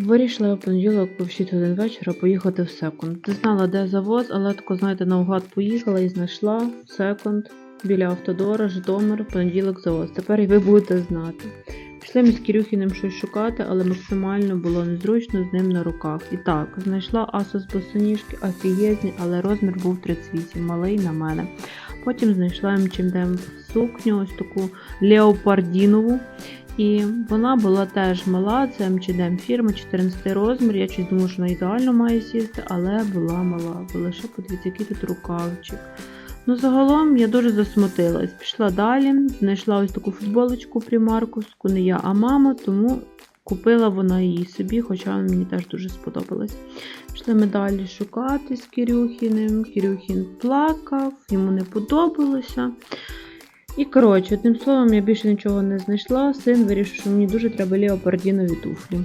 Вирішила в понеділок в 6 годин вечора поїхати в секонд. Не знала, де завоз, але тако, знаєте, наугад поїхала і знайшла секонд біля автодора, Житомир, понеділок завоз. Тепер і ви будете знати. Пішли ми з Кирюхіним щось шукати, але максимально було незручно з ним на руках. І так, знайшла Asos босоніжки, офігезні, але розмір був 38, малий на мене. Потім знайшла H&M сукню, ось таку леопардінову. І вона була теж мала, це H&M фірма, 14 розмір. Я щось думала, що вона ідеально має сісти, але була мала. Бо лише подивіться, який тут рукавчик. Ну, загалом я дуже засмутилась. Пішла далі, знайшла ось таку футболочку примарковську, не я, а мама, тому купила вона її собі, хоча мені теж дуже сподобалась. Пішли ми далі шукати з Кирюхіним. Кирюхін плакав, йому не подобалося. І коротше, одним словом, я більше нічого не знайшла. Син вирішив, що мені дуже треба леопардінові туфлі.